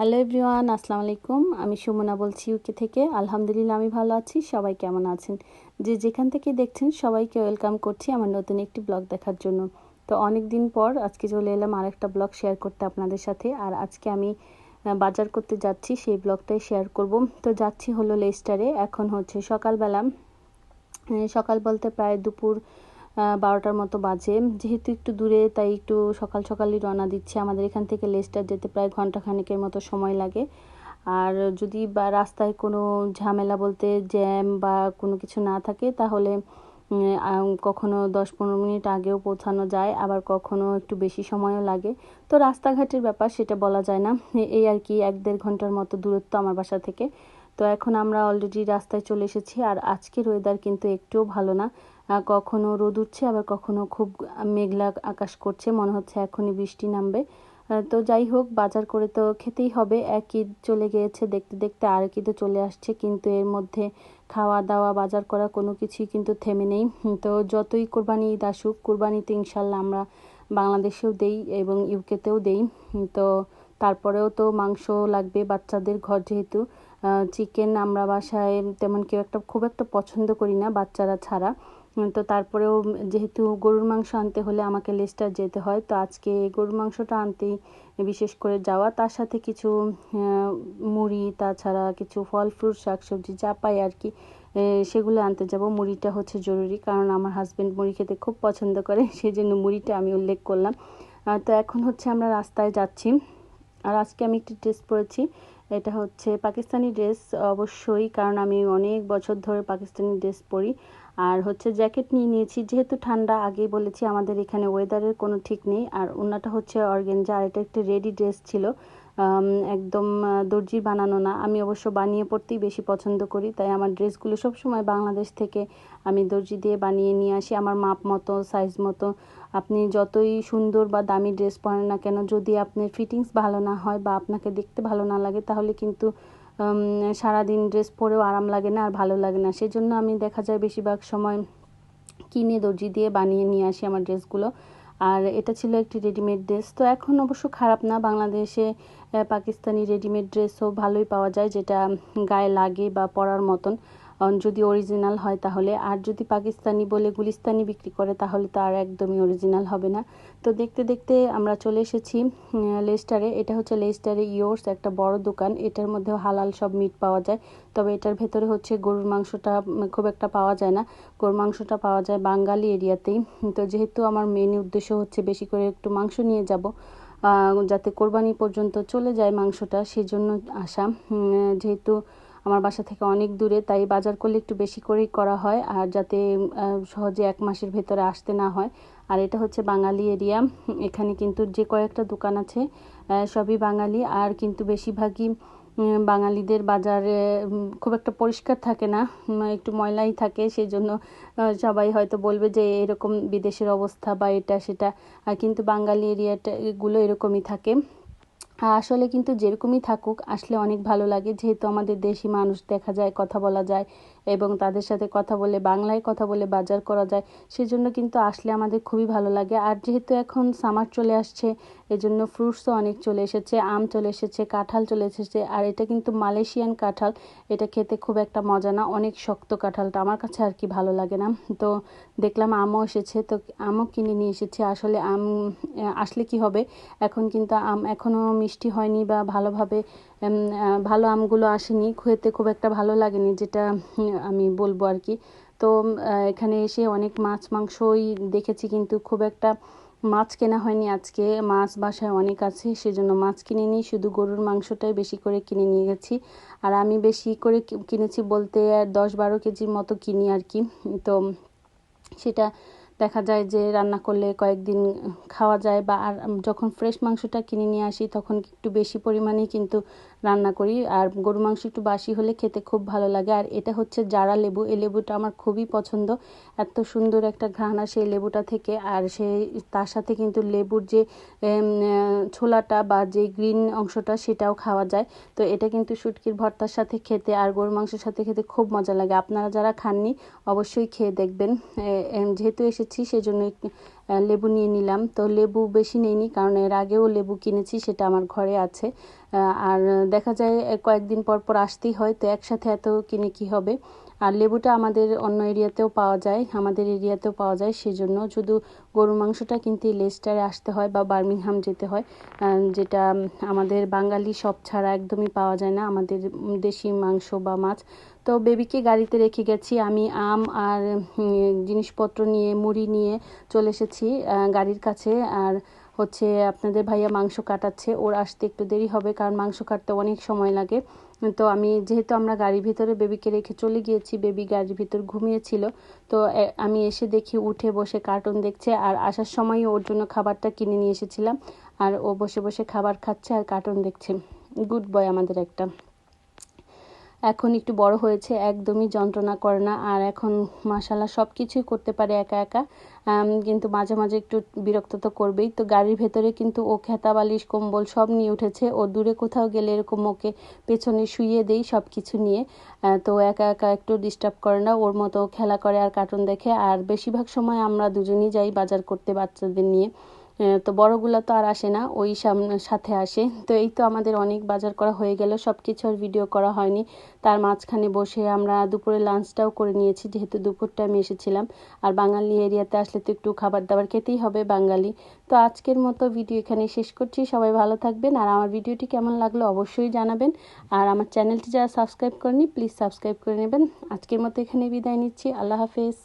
Hello everyone আসসালামু আলাইকুম আমি সুমনা বলছি ইউকে থেকে। আলহামদুলিল্লাহ, আমি ভালো আছি। সবাই কেমন আছেন? যে যেখান থেকে দেখছেন, সবাইকে ওয়েলকাম করছি আমার নতুন একটি ব্লগ দেখার জন্য। তো অনেক দিন পর আজকে চলে এলাম আরেকটা ব্লগ শেয়ার করতে আপনাদের সাথে। আর আজকে আমি বাজার করতে যাচ্ছি, সেই ব্লগটাই শেয়ার করব। তো যাচ্ছি হলো লেস্টারে এখন হচ্ছে সকালবেলা সকাল বলতে প্রায় দুপুর বারোটার মতো বাজে। যেহেতু একটু দূরে, তাই একটু সকাল সকালই রওনা দিচ্ছে। আমাদের এখান থেকে লেস্টার যেতে প্রায় ঘণ্টা খানেকের মতো সময় লাগে। আর যদি বা রাস্তায় কোনো ঝামেলা বলতে জ্যাম বা কোনো কিছু না থাকে, তাহলে কখনো দশ পনেরো মিনিট আগেও পৌঁছানো যায়, আবার কখনো একটু বেশি সময়ও লাগে। তো রাস্তাঘাটের ব্যাপার সেটা বলা যায় না। এই আর কি, এক দেড় ঘণ্টার মতো দূরত্ব আমার বাসা থেকে। তো এখন আমরা অলরেডি রাস্তায় চলে এসেছি, আর আজকের ওয়েদার কিন্তু একটুও ভালো না। কখনো রোদ উঠছে, আবার কখনো খুব মেঘলা আকাশ করছে, মনে হচ্ছে এখনই বৃষ্টি নামবে। তো যাই হোক, বাজার করে তো খেতেই হবে। এক চলে গিয়েছে, দেখতে দেখতে আর আরেক ঈদও চলে আসছে, কিন্তু এর মধ্যে খাওয়া দাওয়া বাজার করা কোনো কিছুই কিন্তু থেমে নেই। তো যতই কোরবানি ঈদ আসুক কোরবানিতে ইনশাল্লাহ আমরা বাংলাদেশেও দেই এবং ইউকেতেও দেই। তো তারপরেও তো মাংস লাগবে বাচ্চাদের ঘর যেহেতু। চিকেন আমরা বাসায় তেমন কেউ একটা খুব একটা পছন্দ করি না বাচ্চারা ছাড়া। তো তারপরেও যেহেতু গরুর মাংস আনতে হলে আমাকে লেস্টার যেতে হয়, তো আজকে গরুর মাংসটা আনতেই বিশেষ করে যাওয়া। তার সাথে কিছু মুড়ি, তাছাড়া কিছু ফল ফ্রুট শাকসবজি যা পাই আর কি সেগুলো আনতে যাব। মুড়িটা হচ্ছে জরুরি, কারণ আমার হাজব্যান্ড মুড়ি খেতে খুব পছন্দ করে সেই জন্য মুড়িটা আমি উল্লেখ করলাম। তো এখন হচ্ছে আমরা রাস্তায় যাচ্ছি। আর আজকে আমি একটি ড্রেস পরেছি এটা হচ্ছে পাকিস্তানি ড্রেস অবশ্যই, কারণ আমি অনেক বছর ধরে পাকিস্তানি ড্রেস পরি। আর হচ্ছে জ্যাকেট নিয়ে নিয়েছি, যেহেতু ঠান্ডা, আগেই বলেছি আমাদের এখানে ওয়েদারের কোনো ঠিক নেই। আর ওনাটা হচ্ছে অর্গেঞ্জা, আর এটা একটা রেডি ড্রেস ছিল। একদম দর্জি বানানো না। আমি অবশ্য বানিয়ে পড়তেই বেশি পছন্দ করি, তাই আমার ড্রেসগুলো সবসময় বাংলাদেশ থেকে আমি দর্জি দিয়ে বানিয়ে নিয়ে আসি। আমার মাপ মতো সাইজ মতো। আপনি যতই সুন্দর বা দামি ড্রেস পরেন না কেন, যদি আপনার ফিটিংস ভালো না হয় বা আপনাকে দেখতে ভালো না লাগে, তাহলে কিন্তু সারাদিন ড্রেস পরেও আরাম লাগে না আর ভালো লাগে না। সেজন্য আমি দেখা যায় বেশিরভাগ সময় কিনে দর্জি দিয়ে বানিয়ে নিয়ে আসি আমার ড্রেসগুলো। আর এটা ছিল একটি রেডিমেড ড্রেস তো এখন অবশ্য খারাপ না, বাংলাদেশে পাকিস্তানি রেডিমেড ড্রেসও ভালোই পাওয়া যায়, যেটা গায়ে লাগে বা পরার মতন। যদি অরিজিনাল হয় তাহলে। আর যদি পাকিস্তানি বলে গুলিস্তানি বিক্রি করে, তাহলে তো আর একদমই অরিজিনাল হবে না। তো দেখতে দেখতে আমরা চলে এসেছি লেস্টারে এটা হচ্ছে লেস্টারে ইয়োর্স একটা বড় দোকান। এটার মধ্যেও হালাল সব মিট পাওয়া যায়। তবে এটার ভেতরে হচ্ছে গরুর মাংসটা খুব একটা পাওয়া যায় না। গরুর মাংসটা পাওয়া যায় বাঙালি এরিয়াতেই। তো যেহেতু আমার মেন উদ্দেশ্য হচ্ছে বেশি করে একটু মাংস নিয়ে যাব যাতে কোরবানি পর্যন্ত চলে যায় মাংসটা সেই জন্য আসা যেহেতু আমার বাসা থেকে অনেক দূরে, তাই বাজার করলে একটু বেশি করেই করা হয় আর যাতে সহজে এক মাসের ভেতরে আসতে না হয়। আর এটা হচ্ছে বাঙালি এরিয়া। এখানে কিন্তু যে কয়েকটা দোকান আছে সবই বাঙালি। আর কিন্তু বেশিরভাগই বাঙালিদের বাজারে খুব একটা পরিষ্কার থাকে না একটু ময়লাই থাকে। সেই জন্য সবাই হয়তো বলবে যে এরকম বিদেশের অবস্থা বা এটা সেটা। কিন্তু বাঙালি এরিয়াটা, এগুলো এরকমই থাকে। আসলে কিন্তু যেরকমই থাকুক, আসলে অনেক ভালো লাগে। যেহেতু আমাদের দেশি মানুষ, দেখা যায়, কথা বলা যায় এবং তাদের সাথে কথা বলে, বাংলায় কথা বলে বাজার করা যায়, সেজন্য কিন্তু আসলে আমাদের খুবই ভালো লাগে। আর যেহেতু এখন সামার চলে আসছে, এজন্য ফ্রুটসও অনেক চলে এসেছে, আম চলে এসেছে, কাঁঠাল চলে এসেছে, আর এটা কিন্তু মালয়েশিয়ান কাঁঠাল। এটা খেতে খুব একটা মজা না, অনেক শক্ত কাঁঠালটা। আমার কাছে আর কি ভালো লাগে না। তো দেখলাম আমও এসেছে, তো আমও কিনে নিয়ে এসেছে। আসলে আম আসলে কি হবে? এখন কিন্তু আম এখনও মিষ্টি হয়নি বা ভালোভাবে ভালো আমগুলো আসেনি, খেতে খুব একটা ভালো লাগেনি, যেটা আমি বলব আর কি। তো এখানে এসে অনেক মাছ মাংসই দেখেছি, কিন্তু খুব একটা মাছ কেনা হয়নি আজকে। মাছ বাসায় অনেক আছে, সেজন্য মাছ কিনে নিই শুধু গরুর মাংসটাই বেশি করে কিনে নিয়ে গেছি। আর আমি বেশি করে কিনেছি বলতে দশ বারো কেজির মতো কিনি আর কি। তো, সেটা দেখা যায় যে রান্না করলে কয়েকদিন খাওয়া যায় বা আর যখন ফ্রেশ মাংসটা কিনে নিয়ে আসি তখন একটু বেশি পরিমাণেই কিন্তু রান্না করি। আর গরু মাংস একটু বাসি হলে খেতে খুব ভালো লাগে। আর এটা হচ্ছে জারা লেবু, এই লেবুটা আমার খুবই পছন্দ। এত সুন্দর একটা ঘ্রাণ সেই লেবুটা থেকে। আর সেই, তার সাথে কিন্তু লেবুর যে ছোলাটা বা যে গ্রিন অংশটা সেটাও খাওয়া যায়। তো এটা কিন্তু শুটকির ভর্তার সাথে খেতে আর গরু মাংসের সাথে খেতে খুব মজা লাগে। আপনারা যারা খাননি, অবশ্যই খেয়ে দেখবেন। যেহেতু এসেছি, সেজন্য লেবু নিয়ে নিলাম। তো লেবু বেশি নেইনি, কারণ এর আগেও লেবু কিনেছি, সেটা আমার ঘরে আছে। আর দেখা যায় কয়েকদিন পর পর আসতেই হয়, তো একসাথে এত কিনে কি হবে? আর লেবুটা আমাদের অন্য এরিয়াতেও পাওয়া যায়, আমাদের এরিয়াতেও পাওয়া যায়, সেজন্য শুধু গরুর মাংসটা কিন্তু লেস্টারে আসতে হয় বা বার্মিংহাম যেতে হয় যেটা আমাদের বাঙালি সব ছাড়া একদমই পাওয়া যায় না, আমাদের দেশি মাংস বা মাছ। তো বেবিকে গাড়িতে রেখে গেছি, আমি আম আর জিনিসপত্র নিয়ে, মুড়ি নিয়ে চলে এসেছি গাড়ির কাছে। আর হচ্ছে আপনাদের ভাইয়া মাংস কাটাচ্ছে, ওর আসতে একটু দেরি হবে, কারণ মাংস কাটতে অনেক সময় লাগে। তো আমি যেহেতু আমরা গাড়ির ভিতরে বেবিকে রেখে চলে গিয়েছি, বেবি গাড়ির ভিতর ঘুমিয়েছিল, তো আমি এসে দেখি উঠে বসে কার্টুন দেখছে আর আসার সময় ওর জন্য খাবারটা কিনে নিয়ে এসেছিলাম আর ও বসে বসে খাবার খাচ্ছে আর কার্টুন দেখছে। গুড বয় আমাদের একটা। এখন একটু বড় হয়েছে, একদমই যন্ত্রণা করে না। আর এখন মাসালা সব কিছুই করতে পারে একা একা। কিন্তু মাঝে মাঝে একটু বিরক্ত তো করবেই। তো গাড়ির ভেতরে কিন্তু ও খেতা, বালিশ, কম্বল সব নিয়ে উঠেছে। ও দূরে কোথাও গেলে এরকম ওকে পেছনে শুইয়ে দেই সব কিছু নিয়ে তো একা একা একটু ডিস্টার্ব করে না। ওর মতো খেলা করে আর কার্টুন দেখে। আর বেশিরভাগ সময় আমরা দুজনেই যাই বাজার করতে বাচ্চাদের নিয়ে। তো বড়গুলো তো আর আসে না, ওই সাথে আসে। তো এই তো আমাদের অনেক বাজার করা হয়ে গেল সব কিছু আর ভিডিও করা হয়নি। তার মাঝখানে বসে আমরা দুপুরে লাঞ্চটাও করে নিয়েছি, যেহেতু দুপুরটা আমি এসেছিলাম। আর বাঙালি এরিয়াতে আসলে তো একটু খাবার দাবার খেতেই হবে বাঙালি। তো আজকের মতো ভিডিও এখানে শেষ করছি, সবাই ভালো থাকবেন। আর আমার ভিডিওটি কেমন লাগল অবশ্যই জানাবেন। আর আমার চ্যানেলটি যারা সাবস্ক্রাইব করেনি প্লিজ সাবস্ক্রাইব করে নেবেন। আজকের মতো এখানে বিদায় নিচ্ছি, আল্লাহ হাফেজ।